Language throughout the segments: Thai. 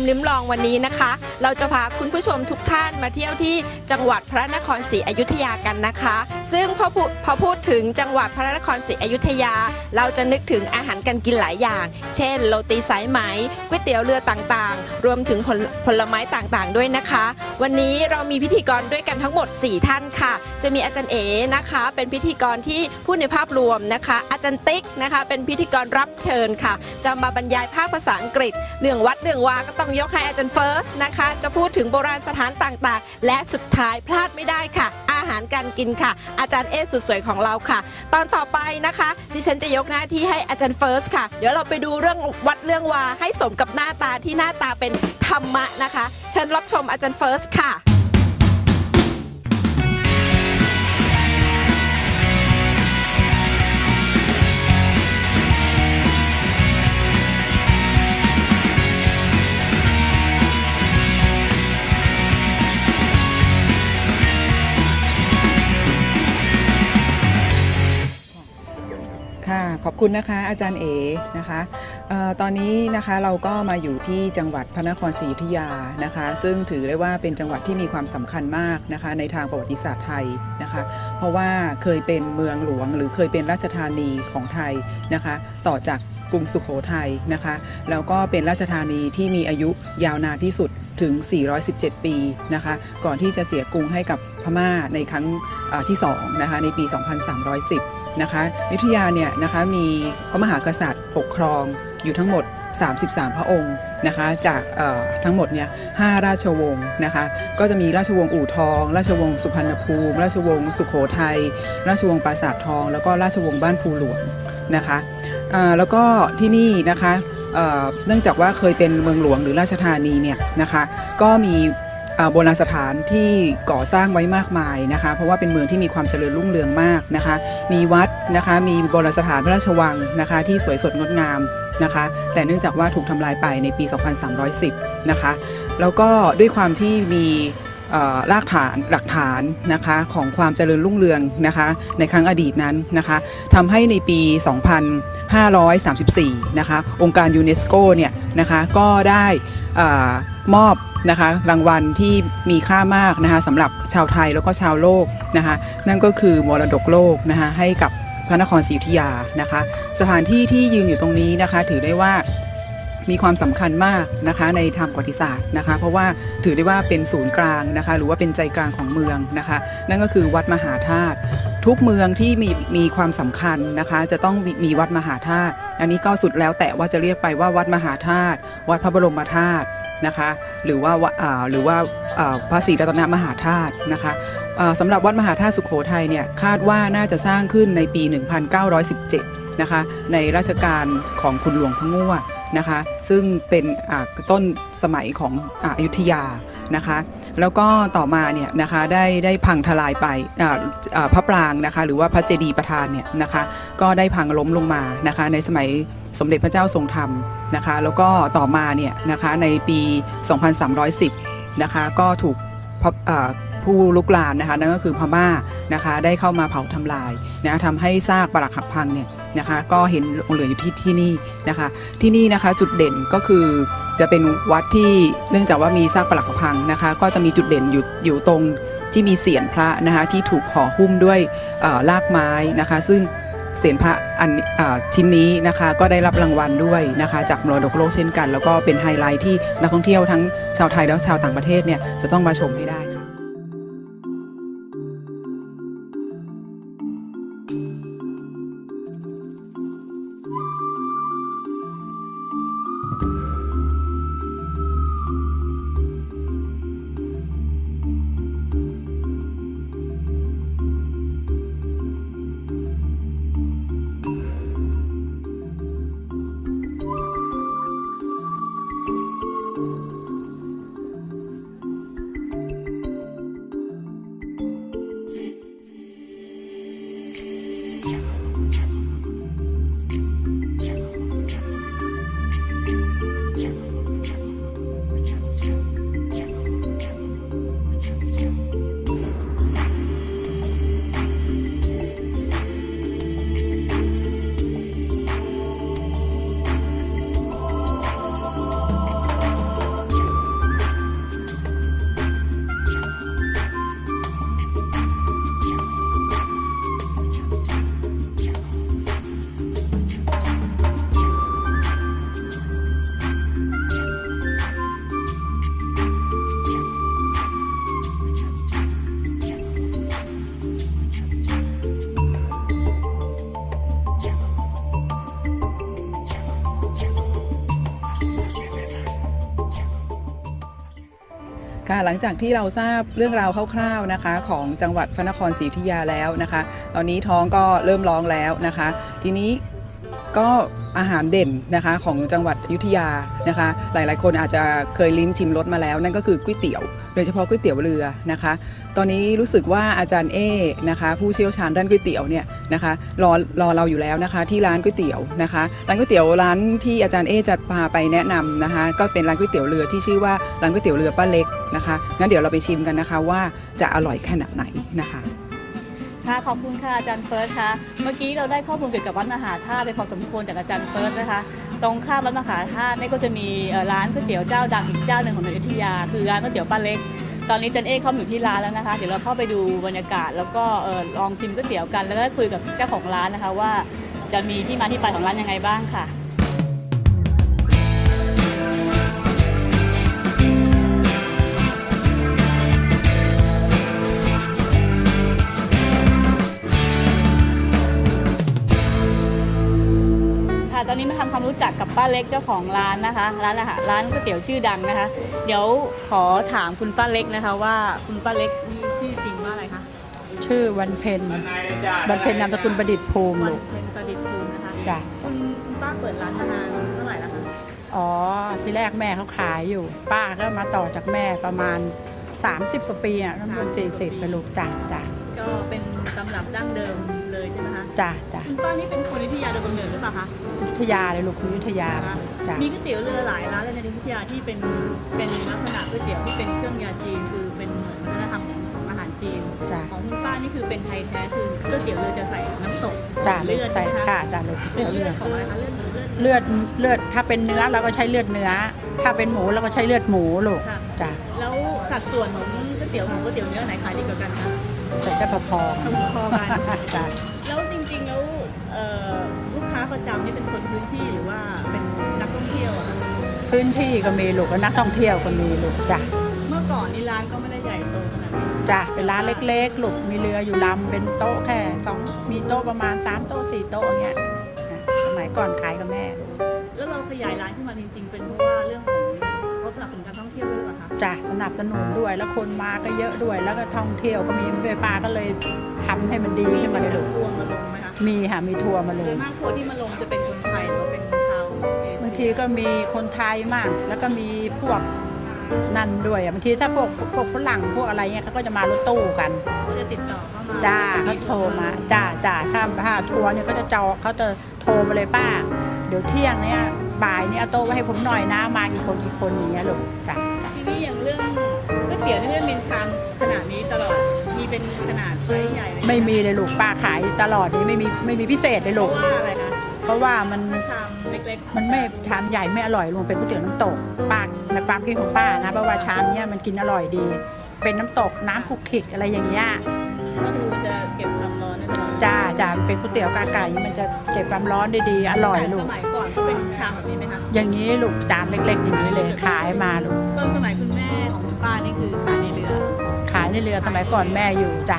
ชิมลิ้มลองวันนี้นะคะ เราจะพาคุณผู้ชมทุกท่านมาเที่ยวที่จังหวัดพระนครศรีอยุธยากันนะคะ ซึ่งพอพูพอพูดถึงจังหวัดพระนครศรีอยุธยา เราจะนึกถึงอาหารการกินหลายอย่าง เช่น โรตีสายไหมก๋วยเตี๋ยวเรือต่างๆ รวมถึงผลผลไม้ต่างๆ ด้วยนะคะ วันนี้เรามีพิธีกรด้วยกันทั้งหมด 4 ท่านค่ะ จะมีอาจารย์เอนะคะ เป็นพิธีกรที่พูดในภาพรวมนะคะ อาจารย์ติ๊กนะคะ เป็นพิธีกรรับเชิญค่ะ จะมาบรรยายภาคภาษาอังกฤษ เรื่องวัดเรื่องวาก็ต้องยกให้อาจารย์เฟิร์สนะคะจะพูดถึงโบราณสถานต่างๆ และสุดท้ายพลาดไม่ได้ค่ะ อาหารการกินค่ะ อาจารย์เอสุดสวยของเราค่ะ ตอนต่อไปนะคะ ดิฉันจะยกหน้าที่ให้อาจารย์เฟิร์สค่ะ เดี๋ยวเราไปดูเรื่องวัดเรื่องวาให้สมกับหน้าตาที่หน้าตาเป็นธรรมะนะคะ เชิญรับชมอาจารย์เฟิร์สค่ะ คุณนะคะอาจารย์เอนะคะออตอนนี้นะคะเราก็มาอยู่ที่จังหวัดพระนครศรีอยุธยานะคะ ซึ่งถือได้ว่าเป็นจังหวัดที่มีความสำคัญมากนะคะในทางประวัติศาสตร์ไทยนะคะ เพราะว่าเคยเป็นเมืองหลวง หรือเคยเป็นราชธานีของไทยนะคะ ต่อจากกรุงสุขโขทัยนะคะ แล้วก็เป็นราชธานีที่มีอายุยาวนานที่สุดถึง 417 ปีนะคะ ก่อนที่จะเสียกรุงให้กับ พม่าในครั้งที่2นะคะในปี 2310 นะคะอยุธยาเนี่ยนะคะมีพระมหากษัตริย์ปกครองอยู่ทั้งหมด 33 พระองค์นะคะจากทั้งหมดเนี่ย5ราชวงศ์นะคะก็จะมีราชวงศ์อู่ทอง ราชวงศ์สุพรรณภูมิ ราชวงศ์สุขโขทัยราชวงศ์ปราสาททอง แล้วก็ราชวงศ์บ้านภูหลวงนะคะแล้วก็ที่นี่นะคะเนื่องจากว่าเคยเป็นเมืองหลวงหรือราชธานีเนี่ยนะคะก็มี โบราณสถานที่ก่อสร้างไว้มากมายนะคะ เพราะว่าเป็นเมืองที่มีความเจริญรุ่งเรืองมากนะคะ มีวัดนะคะมีโบราณสถานพระราชวังนะคะ ที่สวยสดงดงามนะคะ แต่เนื่องจากว่าถูกทำลายไปในปี 2310 นะคะ แล้วก็ด้วยความที่มีรากฐานหลักฐานนะคะของความเจริญรุ่งเรืองนะคะในครั้งอดีตนั้นนะคะทำให้ในปี 2534 นะคะองค์การยูเนสโกเนี่ยนะคะก็ได้อมอบ นะคะรางวัลที่มีค่ามากนะคะสำหรับชาวไทยแล้วก็ชาวโลกนะคะนั่นก็คือมรดกโลกนะคะให้กับพระนครศรีอยุธยานะคะ สถานที่ที่ยืนอยู่ตรงนี้นะคะ ถือได้ว่ามีความสำคัญมากนะคะในทางประวัติศาสตร์นะคะ เพราะว่าถือได้ว่าเป็นศูนย์กลางนะคะ หรือว่าเป็นใจกลางของเมืองนะคะ นั่นก็คือวัดมหาธาตุทุกเมืองที่มีมีความสำคัญนะคะ จะต้องมมีวัดมหาธาตุอันนี้ก็สุดแล้วแต่ว่าจะเรียกไปว่าวัดมหาธาตุวัดพระบรมธาตุ นะคะ หรือว่าหรือว่าอ่าพระศรีรัตนมหาธาตุนะคะสำหรับวัดมหาธาตุสุขโขทัยเนี่ยคาดว่าน่าจะสร้างขึ้นในปี 1917 นะคะ ในราชการของคุณหลวงพะง่วนะคะ ซึ่งเป็นต้นสมัยของอาอยุธยานะคะ แล้วก็ต่อมาเนี่ยนะคะได้ได้พังทลายไปพระปรางนะคะหรือว่าพระเจดีย์ประธานเนี่ยนะคะก็ได้พังล้มลงมานะคะในสมัยสมเด็จพระเจ้าทรงธรรมนะคะแล้วก็ต่อมาเนี่ยนะคะในปี 2310นะคะก็ถูกพบอ่า ผู้ลุกลานนะคะนั่นก็คือพม่านะคะได้เข้ามาเผาทำลายนะทำให้ซากปรักหักพังเนี่ยนะคะก็เห็นเหลืออยู่ที่ที่นี่นะคะ ที่นี่นะคะจุดเด่นก็คือจะเป็นวัดที่เนื่องจากว่ามีซากปรักหักพังนะคะ ก็จะมีจุดเด่นอยู่อยู่ตรงที่มีเสียนพระนะคะที่ถูกห่อหุ้มด้วยเอ่อรากไม้นะคะ ซึ่งเสียนพระอันอชิ้นนี้นะคะก็ได้รับรางวัลด้วยนะคะ จากมรดกโลกเช่นกัน แล้วก็เป็นไฮไลท์ที่นักท่องเที่ยวทั้งชาวไทยและชาวต่างประเทศเนี่ยจะต้องมาชมให้ได้ ค่ะหลังจากที่เราทราบเรื่องราวคร่าวๆนะคะ ของจังหวัดพระนครศรีอยุธยาแล้วนะคะ ตอนนี้ท้องก็เริ่มร้องแล้วนะคะ ทีนี้ก็อาหารเด่นนะคะของจังหวัด ยุธยานะคะ หลายๆ คนอาจจะเคยลิ้มชิมรสมาแล้ว นั่นก็คือก๋วยเตี๋ยว โดยเฉพาะก๋วยเตี๋ยวเรือนะคะ ตอนนี้รู้สึกว่าอาจารย์เอนะคะ ผู้เชี่ยวชาญด้านก๋วยเตี๋ยวเนี่ยนะคะรอรอเราอยู่แล้วนะคะ ที่ร้านก๋วยเตี๋ยวนะคะร้านก๋วยเตี๋ยวร้านที่อาจารย์เอจะพาไปแนะนำนะคะ ก็เป็นร้านก๋วยเตี๋ยวเรือที่ชื่อว่าร้านก๋วยเตี๋ยวเรือป้าเล็กนะคะงั้นเดี๋ยวเราไปชิมกันนะคะว่าจะอร่อยขนาดไหนนะคะ ค่ะขอบคุณค่ะอาจารย์เฟิร์สค่ะเมื่อกี้เราได้ข้อมูลเกี่ยวกับวัดมหาธาตุไปพอสมควรจากอาจารย์เฟิร์สนะคะ ตรงข้ามวัดมหาธาตุนี่ก็จะมีร้านก๋วยเตี๋ยวเจ้าดังอีกเจ้าหนึ่งของอยุธยา คือร้านก๋วยเตี๋ยวป้าเล็ก ตอนนี้อาจันเอกเข้าอยู่ที่ร้านแล้วนะคะ เดี๋ยวเราเข้าไปดูบรรยากาศแล้วก็ลองชิมก๋วยเตี๋ยวกัน แล้วก็คุยกับเจ้าของร้านนะคะว่า จะมีที่มาที่ไปของร้านยังไงบ้างค่ะ ตอนนี้มาทำความรู้จักกับป้าเล็กเจ้าของร้านนะคะร้านอาหารร้านก๋วยเตี๋ยวชื่อดังนะคะ เดี๋ยวขอถามคุณป้าเล็กนะคะ ว่าคุณป้าเล็กมีชื่อจริงว่าอะไรคะชื่อวันเพ็ญวันเพ็ญนามสกุลประดิษฐ์ภูมิวันลูกเพ็ญประดิษฐ์ภูมินะคะจ้ะคุณคุณป้าเปิดร้านมานานเท่าไหร่แล้วคะอ๋อที่แรกแม่เขาขายอยู่ ป้าก็มาต่อจากแม่ประมาณ 30กว่าปีอะรวมสี่สิบไปลูกจ้ะจ้ะก็เป็นตำรับดั้งเดิม เลยใช่ไหมคะจ้ะจ้ะคุณป้านี่เป็นคนอยุธยาโดยกำเนิดหรือเปล่าคะอยุธยาเลยลูกคุณอยุธยานะคะจ้ะมีก๋วยเตี๋ยวเรือหลายร้านเลยในอยุธยาที่เป็นเป็นลักษณะก๋วยเตี๋ยวที่เป็นเครื่องยาจีนคือเป็นเหมือนวัฒนธรรมของอาหารจีนจ้ะของคุณป้านี่คือเป็นไทยแท้คือก๋วยเตี๋ยวเรือจะใส่น้ำตกจ้ะเลือดใส่ใช่ไหมค่ะคะจ้ะลูกเป็นเลืเลืออดดของอะไรคะเลือดหมูเลือดเลือดเลือดถ้าเป็นเนื้อเราก็ใช้เลือดเนื้อ ถ้าเป็นหมูเราก็ใช้เลือดหมูลูกค่ะจ้ะแล้วสัดส่วนของก๋วยเตี๋ยวหมูก๋วยเตี๋ยวเนื้อไหนขายดีกว่ากันคะ ใส่กระพอพอๆกันๆจ้ะแล้วจริงๆแล้วเอ่อลูกค้าประจำนี่เป็นคนพื้นที่หรือว่าเป็นนักท่องเที่ยวอะคะพื้นที่ก็มีลูกแล้วนักท่องเที่ยวก็มีลูกจ้ะเมื่อก่อนนี่ร้านก็ไม่ได้ใหญ่โตขนาดนี้จ้ะเป็นร้านเล็กๆลูกมีเรืออยู่ลำเป็นโต๊ะแค่สองมีโต๊ะประมาณสามโต๊ะสี่โต๊ะอย่างเงี้ยอะสมัยก่อนขายกับแม่ แล้วเราขยายร้านขึ้นมาจริง ๆ เป็นเพราะว่าเรื่องของเขาสนับสนุนการท่องเที่ยวด้วยหรือเปล่าคะ จ้ะสนับสนุนด้วยแล้วคนมาก็เยอะด้วย แล้วก็ท่องเที่ยวก็มีด้วยป้าก็เลยทำให้มันดีขึ้นมาเลยลูกทัวร์มาลงไหมคะมีค่ะมีทัวร์มาลโดงยมากทัวร์ที่มาลงจะเป็นคนไทยหรือว่าเป็นชาวเอเชียบางทีก็มีคนไทยมาก แล้วก็มีพวกนั่นด้วยอะบางทีถ้าพวกพวกฝรั่งพวกอะไรเงี้ยเขาก็จะมารถตู้กันเขาจะติดต่อเข้ามาจ้าเขาโทรมาจ้าจ้าถ้าถ้าทัวร์เนี่ยเขาจะจองเขาจะโทรมาเลยป้า เดี๋ยวเที่ยงเนี้ยบ่ายเนี่ยเอาโต๊ะไว้ให้ผมหน่อยนะมากี่คนกี่คนอย่างเงี้ยลูกจ้ะจ้ะทีนี้ ตี๋ยวนี่ไม่เป็นชามขนาดนี้ตลอด มีเป็นขนาดไซส์ใหญ่เลยไม่มีเลยลูกป้าขายตลอดนี้ไม่มีไม่มีพิเศษเลยเพลูราะกว่าอะไรคะเพราะว่ามันถ้าชามเล็กๆมันไม่ชามใหญ่ไม่อร่อยลงเป็นก๋วยเตี๋ยวน้ำตกป้าในความคิดของป้านะเพราะว่าชามเนี้ยมันกินอร่อยดี เป็นน้ำตกน้ำคลุกคลิกอะไรอย่างเงี้ยก็คือมันจะเก็บความร้อนได้ตลอดจ้าจ้ามันเป็นก๋วยเตี๋ยวกาไก่มันจะเก็บความร้อนได้ดีอร่อยแต่ลูสก มัยก่อนก็เป็นชามแบบนี้ไหมคะอย่างนี้ลูกจานเล็ก ๆ อย่างนี้เลยขายมาลูกต้นสมัยคุณแม่ของคุณ ป้านี่คือขายในเรือขายในเรือสมัยก่อนแม่อยู่จ้ะ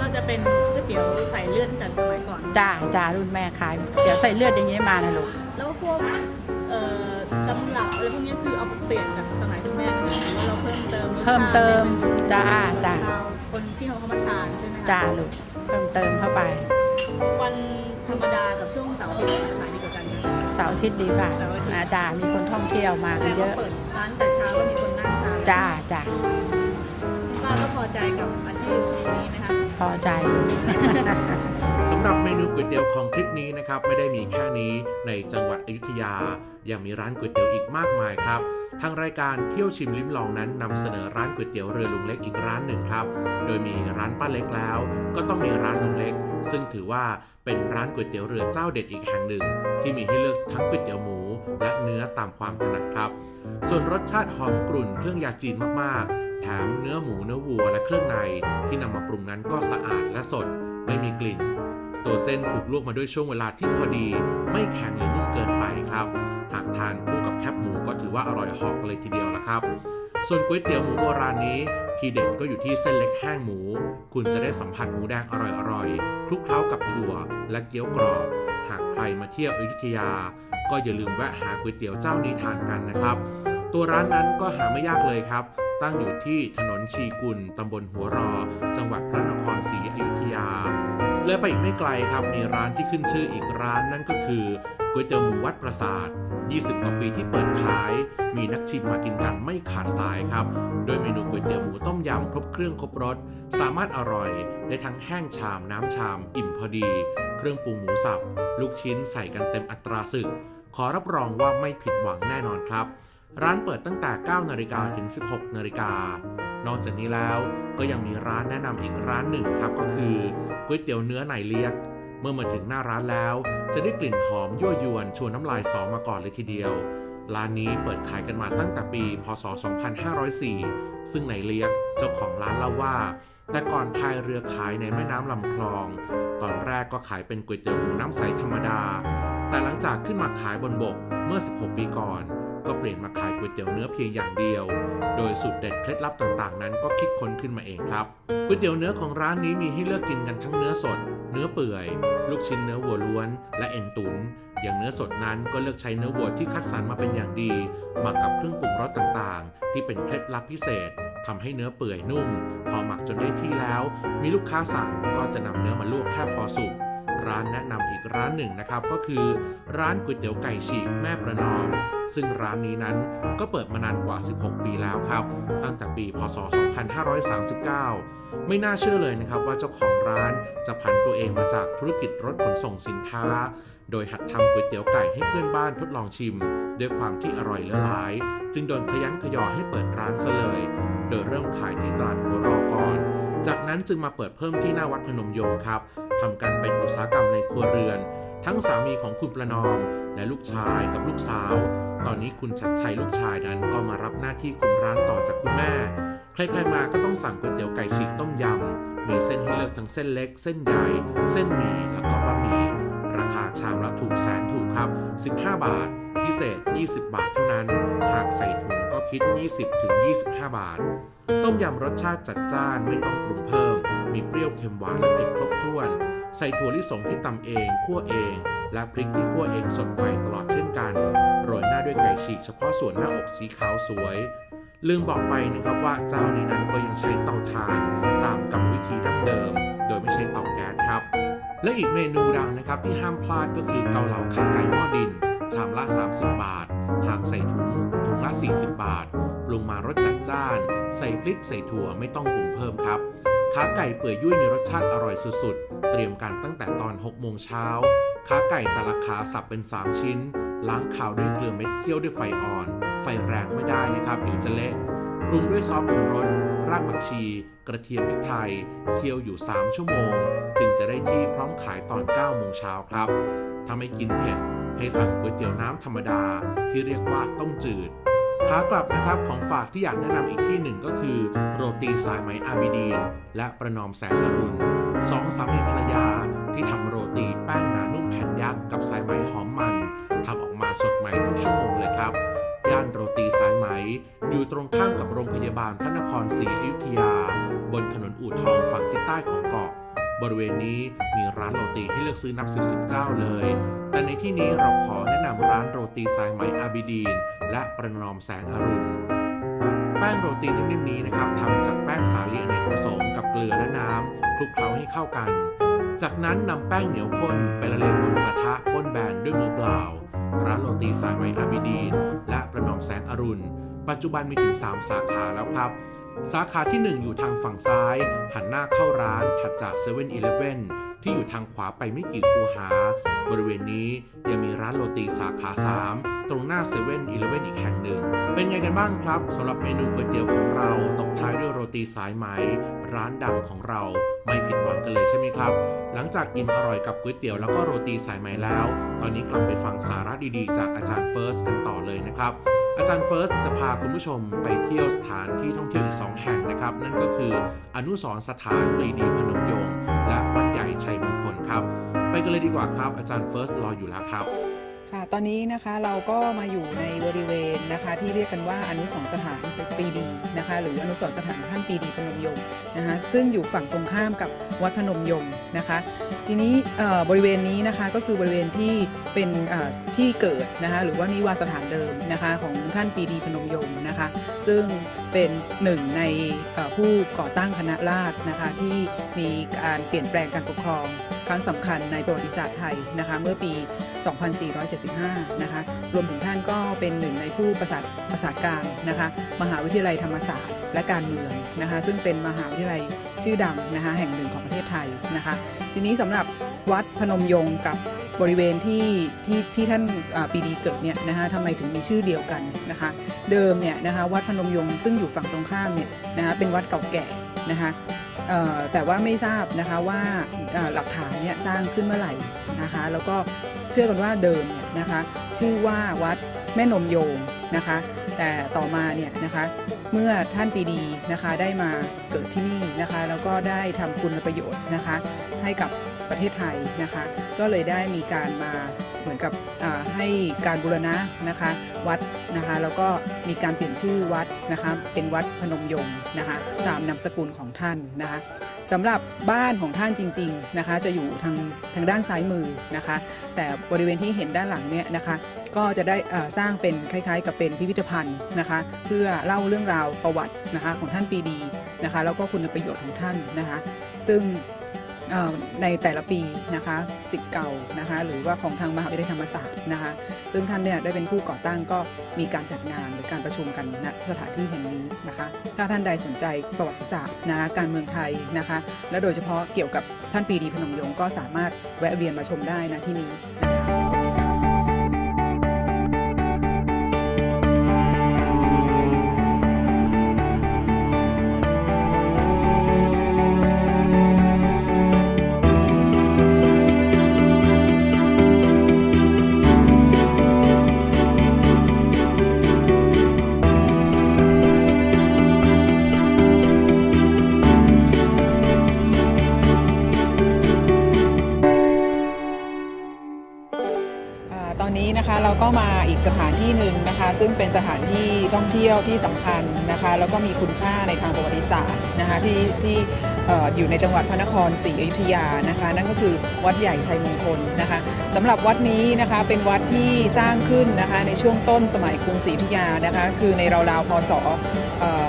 ก็จะเป็นก๋วยเตี๋ยวใส่เลือดตั้งแต่สมัยก่อน จ้าจ้ารุ่นแม่ขายเดี๋ยวใส่เลือดอย่างนี้มานะลูกแล้วพวกเอ่อตำรับอะไรพวกนี้คือเอาเปลี่ยนจากสมัยคุณแม่ไหมหรือว่าเราเพิ่มเติมรสชาติเพิ่มเติมจ้าจ้าชาวคนที่เขาเข้ามาทานใช่ไหมคะจ้าลูกเพิ่มเติมเข้าไปวันธรรมดากับช่วงเสาร์อาทิตย์ขายดีกว่ากันไหม เสาร์อาทิตย์ดีป่ะเสาร์อาทิตย์ อาจ้ามีคนท่องเที่ยวมากันเยแต่อะว่าเปิดร้านแต่เช้าก็มีคนนั่ง ทานจ้าจ้าป้าก็พอใจกับอาชีพนี้นะคะพอใจ สำหรับเมนูก๋วยเตี๋ยวของคลิปนี้นะครับ ไม่ได้มีแค่นี้ในจังหวัดอยุธยา ยังมีร้านก๋วยเตี๋ยวอีกมากมายครับ ทางรายการเที่ยวชิมลิ้มลองนั้นนำเสนอร้านก๋วยเตี๋ยวเรือลุงเล็กอีกร้านหนึ่งครับ โดยมีร้านป้าเล็กแล้ว ก็ต้องมีร้านลุงเล็ก ซึ่งถือว่าเป็นร้านก๋วยเตี๋ยวเรือเจ้าเด็ดอีกแห่งหนึ่ง ที่มีให้เลือกทั้งก๋วยเตี๋ยวหมู และเนื้อตามความถนัดครับ ส่วนรสชาติหอมกรุ่นเครื่องยาจีนมากๆ แถมเนื้อหมูเนื้อวัวและเครื่องใน ที่นำมาปรุงนั้นก็สะอาดและสด ไม่มีกลิ่น ตัวเส้นถูกลวกมาด้วยช่วงเวลาที่พอดี ไม่แข็งหรือนุ่มเกินไปครับ หากทานคู่กับแคบหมูก็ถือว่าอร่อยหอกเลยทีเดียวละครับ ส่วนก๋วยเตี๋ยวหมูโบราณนี้ ทีเด็ดก็อยู่ที่เส้นเล็กแห้งหมู คุณจะได้สัมผัสหมูแดงอร่อยๆคลุกเคล้ากับถั่วและเกี๊ยวกรอบ หากใครมาเที่ยวอยุธยา ก็อย่าลืมแวะหาก๋วยเตี๋ยวเจ้านี้ทานกันนะครับ ตัวร้านนั้นก็หาไม่ยากเลยครับ ตั้งอยู่ที่ถนนชีกุลตำบลหัวรอ จังหวัดพระนครศรีอยุธยา เลยไปอีกไม่ไกลครับมีร้านที่ขึ้นชื่ออีกร้านนั่นก็คือก๋วยเตี๋ยวหมูวัดประสาท 20 กว่าปีที่เปิดขาย มีนักชิมมากินกันไม่ขาดสายครับ โดยเมนูก๋วยเตี๋ยวหมูต้มยำครบเครื่องครบรส สามารถอร่อยได้ทั้งแห้งชามน้ำชาม อิ่มพอดี เครื่องปรุงหมูสับ ลูกชิ้นใส่กันเต็มอัตราศึก ขอรับรองว่าไม่ผิดหวังแน่นอนครับ ร้านเปิดตั้งแต่ 9 นาฬิกาถึง 16 นาฬิกา นอกจากนี้แล้วก็ยังมีร้านแนะนำอีกร้านหนึ่งครับก็คือก๋วยเตี๋ยวเนื้อไหนเลียก เมื่อมาถึงหน้าร้านแล้ว จะได้กลิ่นหอมยั่วยวนชวนน้ำลายสอมาก่อนเลยทีเดียว ร้านนี้เปิดขายกันมาตั้งแต่ปี พศ 2504 ซึ่งไหนเลียกเจ้าของร้านเล่าว่า แต่ก่อนพายเรือขายในแม่น้ำลำคลอง ตอนแรกก็ขายเป็นก๋วยเตี๋ยวหมูน้ำใสธรรมดา แต่หลังจากขึ้นมาขายบนบกเมื่อ 16 ปีก่อน ก็เปลี่ยนมาขายก๋วยเตี๋ยวเนื้อเพียงอย่างเดียว โดยสูตรเด็ดเคล็ดลับต่างๆ นั้นก็คิดค้นขึ้นมาเองครับก๋วยเตี๋ยวเนื้อของร้านนี้มีให้เลือกกินกันทั้งเนื้อสด เนื้อเปื่อย ลูกชิ้นเนื้อวัวล้วน และเอ็นตุน๋นอย่างเนื้อสดนั้นก็เลือกใช้เนื้อวัวที่คัดสรรมาเป็นอย่างดีหมักกับเครื่องปรุงรสต่างๆ ที่เป็นเคล็ดลับพิเศษทำให้เนื้อเปื่อยนุ่ม พอหมักจนได้ที่แล้ว มีลูกค้าสั่งก็จะนำเนื้อมาลวกแค่พอสุก ร้านแนะนำอีกร้านหนึ่งนะครับ ก็คือร้านก๋วยเตี๋ยวไก่ฉีกแม่ประนอม ซึ่งร้านนี้นั้นก็เปิดมานานกว่า 16 ปีแล้วครับ ตั้งแต่ปี พศ 2539 ไม่น่าเชื่อเลยนะครับว่าเจ้าของร้านจะผันตัวเองมาจากธุรกิจรถขนส่งสินค้า โดยหัดทำก๋วยเตี๋ยวไก่ให้เพื่อนบ้านทดลองชิม ด้วยความที่อร่อยเลือหลาย จึงโดนขยันขยอให้เปิดร้านซะเลย โดยเริ่มขายที่ตลาดหัวรอก่อนจากนั้นจึงมาเปิดเพิ่มที่หน้าวัดพนมยงค์ครับ ทำกันเป็นอุตสาหกรรมในครัวเรือน ทั้งสามีของคุณประนอม และลูกชายกับลูกสาว ตอนนี้คุณชัดชัยลูกชายนั้นก็มารับหน้าที่คุมร้านต่อจากคุณแม่ ใครๆมาก็ต้องสั่งก๋วยเตี๋ยวไก่ฉีกต้มยำ มีเส้นให้เลือกทั้งเส้นเล็ก เส้นใหญ่ เส้นหมี่แล้วก็บะหมี่ราคาชามละถูกแสนถูกครับ 15 บาท พิเศษ 20 บาทเท่านั้น หากใส่ถุงก็คิด 20-25 บาท ต้มยำรสชาติจัดจ้านไม่ต้องปรุงเพิ่ม มีเปรี้ยวเค็มหวานและเผ็ดครบถ้วน ใส่ถั่วลิสงที่ตำเองคั่วเอง และพริกที่คั่วเองสดใหม่ตลอดเช่นกัน โรยหน้าด้วยไก่ฉีกเฉพาะส่วนหน้าอกสีขาวสวย ลืมบอกไปนะครับว่าเจ้านี้นั้นก็ยังใช้เตาถ่านตามกรรมวิธีดั้งเดิม โดยไม่ใช้เตาแก๊สครับ และอีกเมนูดังนะครับที่ห้ามพลาดก็คือเกาเหลาขาไก่หม้อดิน ชามละ 30 บาท หากใส่ถุงถุงละ 40 บาทปรุงมารสจัดจ้าน ใส่พริกใส่ถั่วไม่ต้องปรุงเพิ่มครับ ขาไก่เปื่อยยุ่ยมีรสชาติอร่อยสุดๆ เตรียมกันตั้งแต่ตอน 6 โมงเช้า ขาไก่แต่ละขาสับเป็น 3 ชิ้น ล้างขาวด้วยเกลือเม็ดเคี่ยวด้วยไฟอ่อน ไฟแรงไม่ได้นะครับเดี๋ยวจะเละปรุงด้วยซอสปรุงรส รากผักชี กระเทียมพริกไทย เคี่ยวอยู่ 3 ชั่วโมง จึงจะได้ที่พร้อมขายตอน 9 โมงเช้าครับถ้าไม่กินเผ็ดให้สั่งก๋วยเตี๋ยวน้ำธรรมดาที่เรียกว่าต้มจืด ขากลับนะครับของฝากที่อยากแนะนำอีกที่หนึ่งก็คือ โรตีสายไหมอาบิดีน และประนอมแสงอรุณสองสามีภรรยาที่ทำโรตีแป้งหนานุ่มแผ่นยักษ์กับสายไหมหอมมันทำออกมาสดใหม่ทุกชั่วโมงเลยครับย่านโรตีสายไหม อยู่ตรงข้ามกับโรงพยาบาลพระนครศรีอยุธยา บนถนนอู่ทองฝั่งทิศใต้ของเกาะ บริเวณนี้มีร้านโรตีให้เลือกซื้อนับสิบสิบเจ้าเลย แต่ในที่นี้เราขอแนะนำร้านโรตีสายไหมอาบิดีน และประนอมแสงอรุณ แป้งโรตีนิ่มๆนี้นะครับทำจากแป้งสาลีอเนกประสงค์กับเกลือและน้ำคลุกเคล้าให้เข้ากัน จากนั้นนำแป้งเหนียวข้นไปละเลงบนกระทะก้นแบนด้วยมือเปล่า ร้านโรตีสายไหมอาบิดีน และประนอมแสงอรุณ ปัจจุบันมีถึง 3 สาขาแล้วครับ สาขาที่ 1 อยู่ทางฝั่งซ้าย หันหน้าเข้าร้านถัดจาก7 e เ e ่ e อ ที่อยู่ทางขวาไปไม่กี่คูหา บริเวณนี้ยังมีร้านโรตีสาขา 3 ตรงหน้า7 e เ e ่ e ออีกแห่งหนึ่ง เป็นไงกันบ้างครับสำหรับเมนูก๋วยเตี๋ยวของเราตบท้ายด้วยโรตีสายไหม ร้านดังของเราไม่ผิดหวังกันเลยใช่ไหมครับ หลังจากอิ่มอร่อยกับก๋วยเตี๋ยวแล้วก็โรตีสายไหมแล้ว ตอนนี้กลับไปฟังสาระดีๆ จากอาจารย์เฟิร์สกันต่อเลยนะครับอาจารย์เฟิร์สจะพาคุณผู้ชมไปเที่ยวสถานที่ท่องเที่ยวอีกสองแห่งนะครับ นั่นก็คืออนุสรสถานปรีดีพนมยงค์ ไปกันเลยดีกว่าครับ อาจารย์เฟิร์สรออยู่แล้วครับค่ะตอนนี้นะคะเราก็มาอยู่ในบริเวณนะคะ ที่เรียกกันว่าอนุสรสถานปีดีนะคะ หรืออนุสรสถานท่านปีดีพนมยงค์นะคะซึ่งอยู่ฝั่งตรงข้ามกับวัดพนมยงค์นะคะ ทีนี้บริเวณนี้นะคะก็คือบริเวณที่เป็นที่เกิดนะคะหรือว่านิวาสถานเดิมนะคะของท่านปีดีพนมยงค์นะคะ ซึ่งเป็นหนึ่งในผู้ก่อตั้งคณะราษฎรนะคะที่มีการเปลี่ยนแปลงการปกครอง ครั้งสำคัญในประวัติศาสตร์ไทยนะคะเมื่อปี 2475 นะคะรวมถึงท่านก็เป็นหนึ่งในผู้ประสานประสานการนะคะมหาวิทยาลัยธรรมศาสตร์และการเมืองนะคะซึ่งเป็นมหาวิทยาลัยชื่อดังนะคะแห่งหนึ่งของประเทศไทยนะคะทีนี้สำหรับวัดพนมยงค์กับบริเวณที่ที่ที่ท่านปีดีเกิดเนี่ยนะคะทำไมถึงมีชื่อเดียวกันนะคะเดิมเนี่ยนะคะวัดพนมยงค์ซึ่งอยู่ฝั่งตรงข้ามเนี่ยนะคะเป็นวัดเก่าแก่นะคะ แต่ว่าไม่ทราบนะคะว่าหลักฐานเนี่ยสร้างขึ้นเมื่อไหร่นะคะ แล้วก็เชื่อกันว่าเดิมเนี่ยนะคะชื่อว่าวัดแม่นมโยงนะคะ แต่ต่อมาเนี่ยนะคะเมื่อท่านปีดีนะคะได้มาเกิดที่นี่นะคะ แล้วก็ได้ทำคุณประโยชน์นะคะ ให้กับประเทศไทยนะคะ ก็เลยได้มีการมา เหมือนกับให้การบูรณะนะคะวัดนะคะแล้วก็มีการเปลี่ยนชื่อวัดนะคะเป็นวัดพนมยงค์นะคะตามนามสกุลของท่านนะคะสำหรับบ้านของท่านจริงๆนะคะจะอยู่ทางทางด้านซ้ายมือนะคะแต่บริเวณที่เห็นด้านหลังเนี่ยนะคะก็จะได้สร้างเป็นคล้ายๆ กับเป็นพิพิธภัณฑ์นะคะเพื่อเล่าเรื่องราวประวัตินะคะของท่านปีดีนะคะแล้วก็คุณประโยชน์ของท่านนะคะซึ่ง ในแต่ละปีนะคะสิทธิ์เก่านะคะหรือว่าของทางมหาวิทยาลัยธรรมศาสตร์นะคะซึ่งท่านเนี่ยได้เป็นผู้ก่อตั้งก็มีการจัดงานหรือการประชุมกันณสถานที่แห่งนี้นะคะถ้าท่านใดสนใจประวัติศาสตร์นะคะการเมืองไทยนะคะและโดยเฉพาะเกี่ยวกับท่านปีดีพนมยงค์ก็สามารถแวะเวียนมาชมได้นะที่นี้ ที่หนึ่งนะคะ ซึ่งเป็นสถานที่ท่องเที่ยวที่สำคัญนะคะ แล้วก็มีคุณค่าในทางประวัติศาสตร์นะคะที่ที่ออยู่ในจังหวัดพระนครศรีอยุธยานะคะ นั่นก็คือวัดใหญ่ชัยมงคลนะคะสำหรับวัดนี้นะคะเป็นวัดที่สร้างขึ้นนะคะในช่วงต้นสมัยกรุงศรีอยุธยานะคะคือในราวๆพศเอ่อ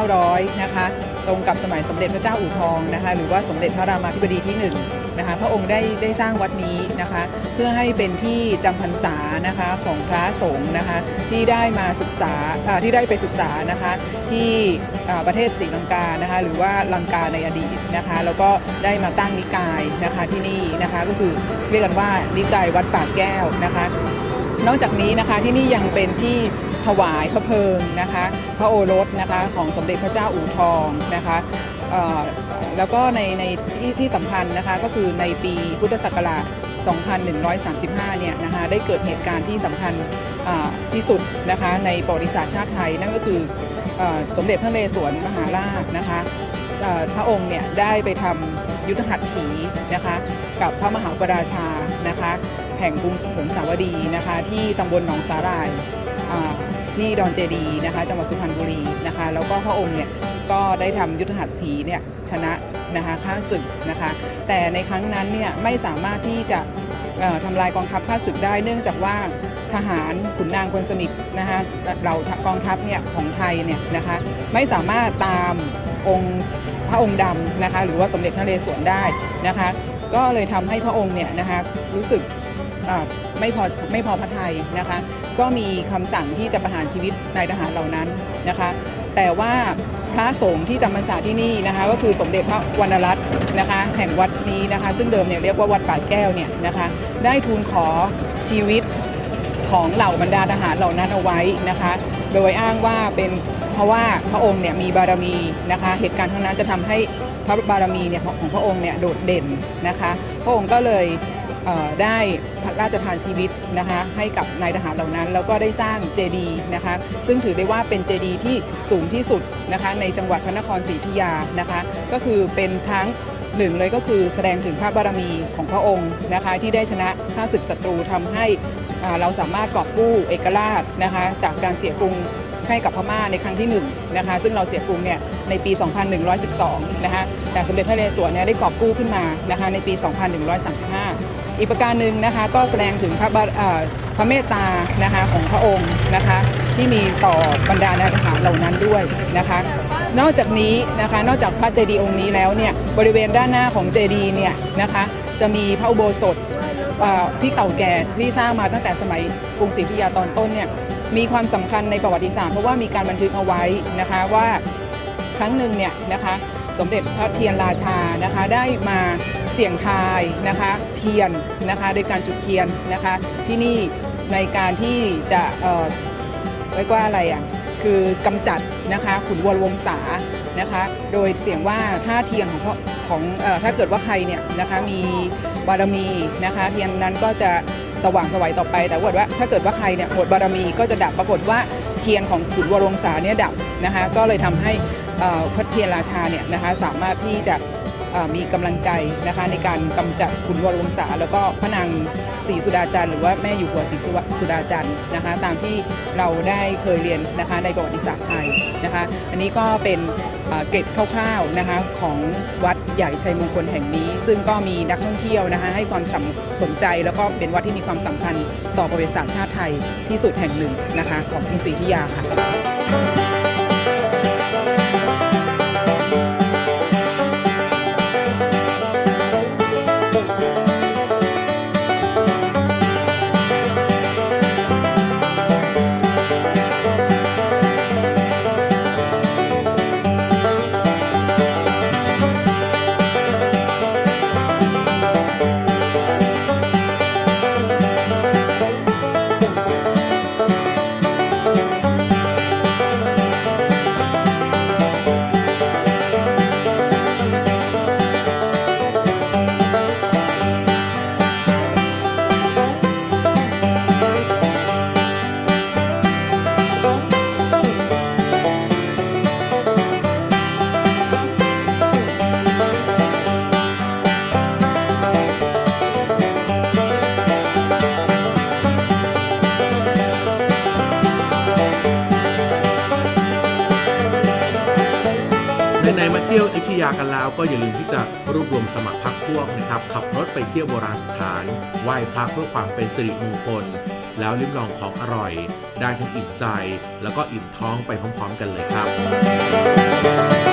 1,900 นะคะ ตรงกับสมัยสมเด็จพระเจ้าอู่ทองนะคะ หรือว่าสมเด็จพระรามาธิบดีที่หนึ่งนะคะ พระองค์ได้ได้สร้างวัดนี้ นะคะ เพื่อให้เป็นที่จำพรรษานะคะของพระสงฆ์นะคะที่ได้มาศึกษาที่ได้ไปศึกษานะคะที่ประเทศศรีลังกานะคะหรือว่าลังกาในอดีตนะคะแล้วก็ได้มาตั้งนิกายนะคะที่นี่นะคะก็คือเรียกกันว่านิกายวัดป่าแก้วนะคะ นอกจากนี้นะคะที่นี่ยังเป็นที่ถวายพระเพลิงนะคะพระโอรสนะคะของสมเด็จพระเจ้าอู่ทองนะคะแล้วก็ในในที่ที่สำคัญนะคะก็คือในปีพุทธศักราช 2135 เนี่ยนะคะได้เกิดเหตุการณ์ที่สำคัญที่สุดนะคะในประวัติศาสตร์ชาติไทย นั่นก็คืออสมเด็จพระนเรศวรมหาราชนะคะพระองค์เนี่ยได้ไปทำยุทธหัตถีนะคะกับพระมหาปราชานะคะแห่งกรุงหงสาวดีนะคะที่ตำบลหนองสาหร่ายที่ดอนเจดีย์นะคะจังหวัดสุพรรณบุรีนะคะแล้วก็พระองค์เนี่ย ก็ได้ทำยุทธหัตถีเนี่ยชนะนะคะข้าศึกนะคะ แต่ในครั้งนั้นเนี่ยไม่สามารถที่จะทำลายกองทัพข้าศึกได้เนื่องจากว่าทหารขุนนางคนสนิทนะคะเรากองทัพเนี่ยของไทยเนี่ยนะคะไม่สามารถตามองค์พระองค์ดำนะคะหรือว่าสมเด็จพระเรศวรได้นะคะ ก็เลยทำให้พระองค์เนี่ยนะคะรู้สึกไม่พอไม่พอพระทัยนะคะ ก็มีคำสั่งที่จะประหารชีวิตนายทหารเหล่านั้นนะคะ แต่ว่า พระสงฆ์ที่จำพรรษาที่นี่นะคะ ก็คือสมเด็จพระวรรณรัตน์นะคะ แห่งวัดนี้นะคะ ซึ่งเดิมเนี่ยเรียกว่าวัดป่าแก้วเนี่ยนะคะ ได้ทูลขอชีวิตของเหล่าบรรดาทหารเหล่านั้นเอาไว้นะคะ โดยอ้างว่าเป็นเพราะว่าพระองค์เนี่ยมีบารมีนะคะ เหตุการณ์ทั้งนั้นจะทำให้พระบารมีเนี่ยของพระองค์เนี่ยโดดเด่นนะคะ พระองค์ก็เลย ได้พระราชทานชีวิตนะคะให้กับนายทหารเหล่านั้น แล้วก็ได้สร้างเจดีย์นะคะซึ่งถือได้ว่าเป็นเจดีย์ที่สูงที่สุดนะคะในจังหวัดพระนครศรีอยุธยานะคะก็คือเป็นทั้งหนึ่งเลยก็คือแสดงถึงพระบารมีของพระองค์นะคะที่ได้ชนะข้าศึกศัตรูทำให้เราสามารถกอบกู้เอกราชนะคะจากการเสียกรุงให้กับพม่าในครั้งที่1นะคะซึ่งเราเสียกรุงเนี่ยในปี 2112นะคะแต่สมเด็จพระนเรศวรเนี่ยได้กอบกู้ขึ้นมานะคะในปี 2135 อีกประการหนึ่งนะคะก็แสดงถึงพระพระเมตตานะคะของพระองค์นะคะที่มีต่อบรรดานาถเหล่านั้นด้วยนะคะนอกจากนี้นะคะนอกจากพระเจดีย์องค์นี้แล้วเนี่ยบริเวณด้านหน้าของเจดีย์เนี่ยนะคะจะมีพระอุโบสถที่เก่าแก่ที่สร้างมาตั้งแต่สมัยกรุงศรีอยุธยาตอนต้นเนี่ยมีความสำคัญในประวัติศาสตร์เพราะว่ามีการบันทึกเอาไว้นะคะว่าครั้งหนึ่งเนี่ยนะคะ สมเด็จพระเทียนราชานะคะได้มาเสี่ยงทายนะคะเทียนนะคะโดยการจุดเทียนนะคะที่นี่ในการที่จะเอ่อเรียกว่าอะไรอะคือกำจัดนะคะขุนวรวงศานะคะโดยเสียงว่าถ้าเทียนของพ่อของเออถ้าเกิดว่าใครเนี่ยนะคะมีบารมีนะคะเทียนนั้นก็จะสว่างสวัยต่อไป แต่ว่าว่าถ้าเกิดว่าใครเนี่ยหมดบารมีก็จะดับปรากฏว่าเทียนของขุนวรวงศาเนี่ยดับนะคะก็เลยทำให้ พระเทียราชาเนี่ยนะคะสามารถที่จะมีกำลังใจนะคะในการกำจัดขุนวรวงศาแล้วก็พระนางศรีสุดาจันทร์หรือว่าแม่อยู่หัวศรีสุดาจันทร์นะคะ ตามที่เราได้เคยเรียนนะคะในประวัติศาสตร์ไทยนะคะ อันนี้ก็เป็นเกร็ดคร่าวๆนะคะของวัดใหญ่ชัยมงคลแห่งนี้ ซึ่งก็มีนักท่องเที่ยวนะคะให้ความสสนใจแล้วก็เป็นวัดที่มีความสำคัญต่อประวัติศาสตร์ชาติไทยที่สุดแห่งหนึ่งนะคะของกรุงศรีอยุธยาค่ะ มาเที่ยวอยุธยากันแล้วก็อย่าลืมที่จะรวบรวมสมัครพักพวกนะครับ ขับรถไปเที่ยวโบราณสถาน ไหว้พระเพื่อความเป็นสิริมงคล แล้วลิ้มลองของอร่อย ได้ทั้งอิ่มใจ แล้วก็อิ่มท้องไปพร้อมๆ กันเลยครับ